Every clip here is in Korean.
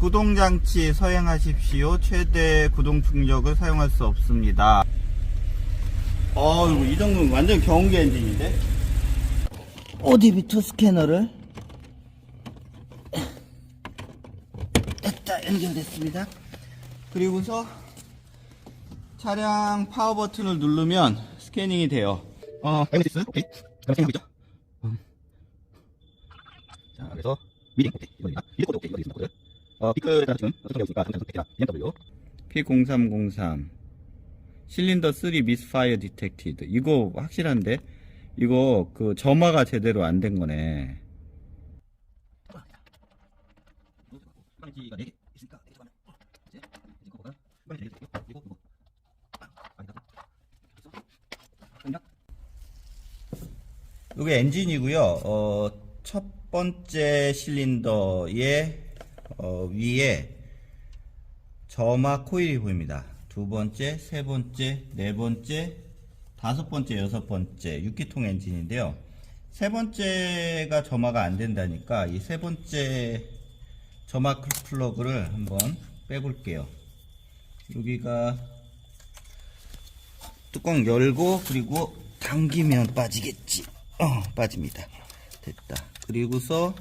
구동장치 서행하십시오. 최대 구동 충격을 사용할 수 없습니다. 어, 이거 이 정도면 완전 경운기 엔진인데? ODB2 스캐너를 됐다, 연결됐습니다. 그리고서 차량 파워 버튼을 누르면 스캐닝이 돼요. 어, 알고 있어요? 오케이. 그럼 생각하고 있죠? 음. 자, 그래서 미링 오케이 이겁니다. 리코드 오케이 이거 있습니다. 코드. 어, 피크에 따라 지금 어떻게 되고 있습니까? 정상 선택이라 BMW P0303 실린더 3 미스파이어 디텍티드. 이거 확실한데? 이거 그 점화가 제대로 안 된 거네. 네 이게 엔진이고요. 어, 첫 번째 실린더의 어, 위에 점화 코일이 보입니다. 두 번째, 세 번째, 네 번째, 다섯 번째, 여섯 번째 6기통 엔진인데요. 세 번째가 점화가 안 된다니까 이 세 번째 점화 플러그를 한번 빼볼게요. 여기가 뚜껑 열고 그리고 당기면 빠지겠지. 어, 빠집니다. 됐다. 그리고서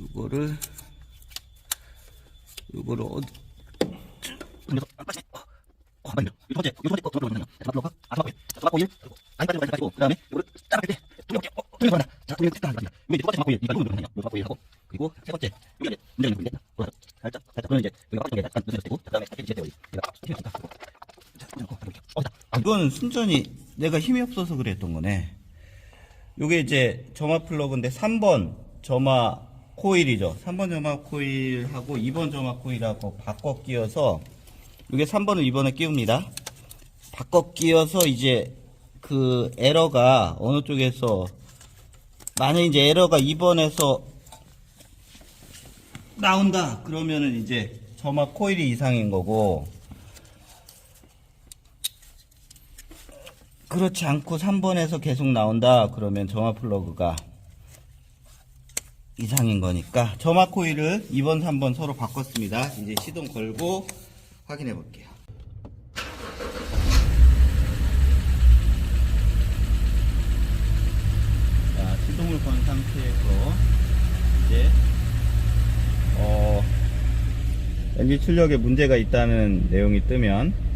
이거를 이거를 어디 이건 순전히 내가 힘이 없어서 그랬던 거네. 요게 이제 점화 플러그인데 3번 점화 코일이죠. 3번 점화 코일하고 2번 점화 코일하고 바꿔 끼워서 요게 3번을 2번에 끼웁니다. 바꿔 끼워서 이제 그 에러가 어느 쪽에서 만약 이제 에러가 2번에서 나온다 그러면은 이제 점화 코일이 이상인 거고 그렇지 않고 3번에서 계속 나온다 그러면 점화 플러그가 이상인 거니까 점화 코일을 2번 3번 서로 바꿨습니다 이제 시동 걸고 확인해 볼게요 자 시동을 건 상태에서 이제 어 엔진 출력에 문제가 있다는 내용이 뜨면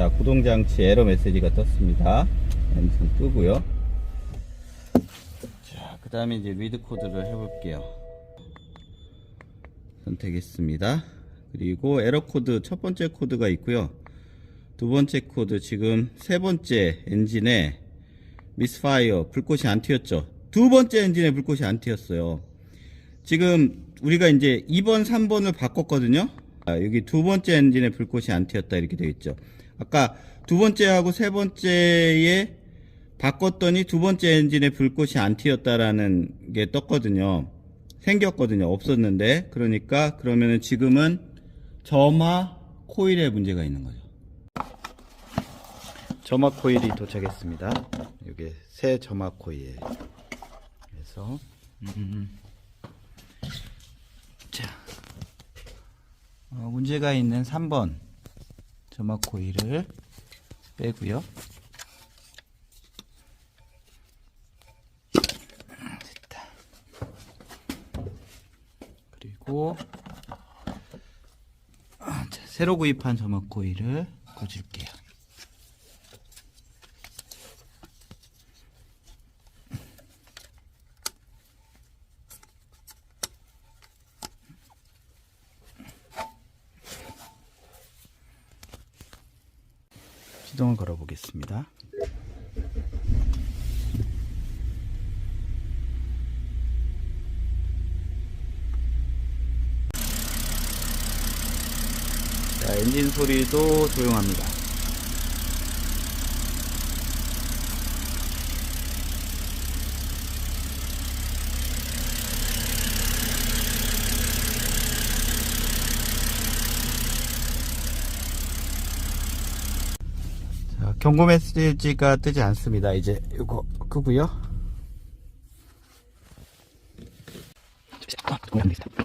자, 구동장치 에러 메시지가 떴습니다. 엔진 끄고요. 자, 그 다음에 이제 리드 코드를 해볼게요. 선택했습니다. 그리고 에러 코드 첫 번째 코드가 있고요. 두 번째 코드 지금 세 번째 엔진에 미스파이어 불꽃이 안 튀었죠. 두 번째 엔진에 불꽃이 안 튀었어요. 지금 우리가 이제 2번, 3번을 바꿨거든요. 아, 여기 두 번째 엔진에 불꽃이 안 튀었다 이렇게 되어 있죠. 아까 두 번째하고 세 번째에 바꿨더니 두 번째 엔진에 불꽃이 안 튀었다라는 게 떴거든요. 생겼거든요. 없었는데. 그러니까 그러면은 지금은 점화 코일에 문제가 있는 거죠. 점화 코일이 도착했습니다. 이게 새 점화 코일. 그래서 음, 자 어, 문제가 있는 3번 점화 코일을 빼고요. 아, 자, 새로 구입한 점화 코일을 꽂을게요. 시동을 걸어 보겠습니다. 자, 엔진 소리도 조용합니다. 자, 경고 메시지가 뜨지 않습니다. 이제 이거 끄고요. 공개하겠습니다.